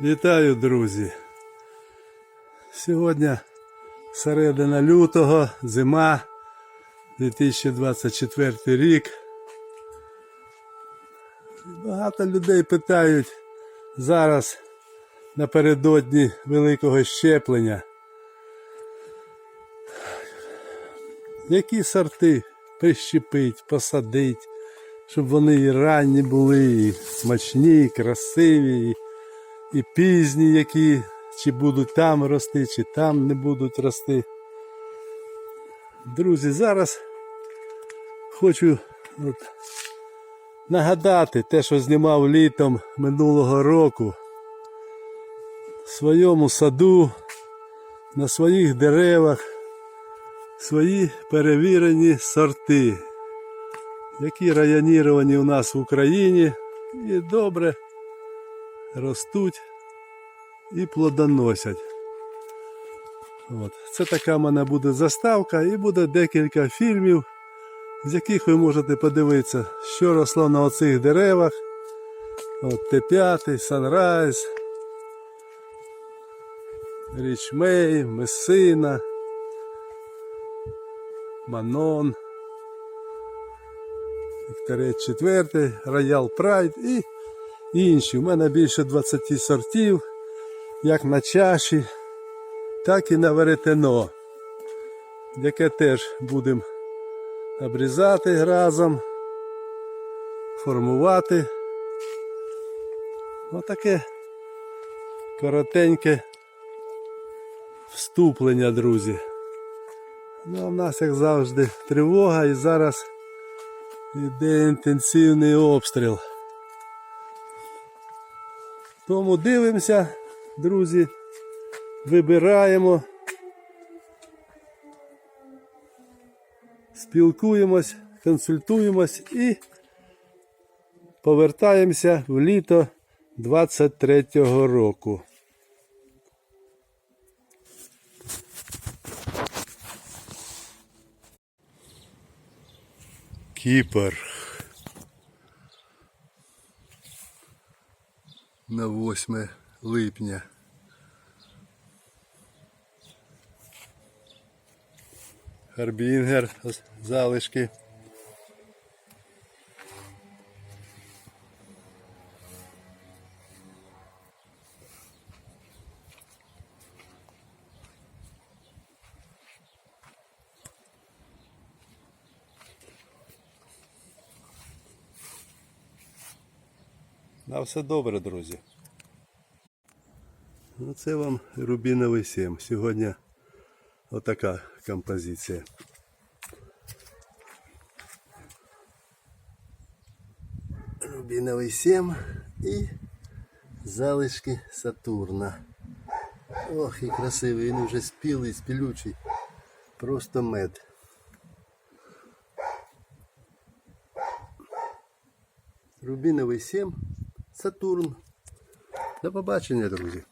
Вітаю, друзі! Сьогодні середина лютого, зима, 2024 рік. Багато людей питають зараз напередодні великого щеплення. Які сорти прищепить, посадить, щоб вони і ранні були, і смачні, і красиві, і і пізні, які чи будуть там рости, чи там не будуть рости. Друзі, зараз хочу от, нагадати те, що знімав літом минулого року в своєму саду, на своїх деревах, свої перевірені сорти, які районіровані у нас в Україні і добре ростуть і плодоносять. От. Це така в мене буде заставка і буде декілька фільмів, з яких ви можете подивитися, що росло на оцих деревах. От Т5, Санрайз, Річмей, Месина, Манон, Вікторет 4, Роял Прайд і інші. У мене більше 20 сортів, як на чаші, так і на веретено, яке теж будемо обрізати разом, формувати. Отаке коротеньке вступлення, друзі. Ну, а в нас, як завжди, тривога і зараз йде інтенсивний обстріл. Тому дивимося, друзі, вибираємо, спілкуємось, консультуємось і повертаємося в літо 23-го року. Кіпр. На 8 липня. Харбінгер, залишки. На все добре, друзі. Ну, це вам рубіновий 7. Сьогодні отака композиція. Рубіновий 7 і залишки Сатурна. Ох, і красивий, він вже спілий, спілючий. Просто мед. Рубіновий 7, Сатурн. До побачення, друзі.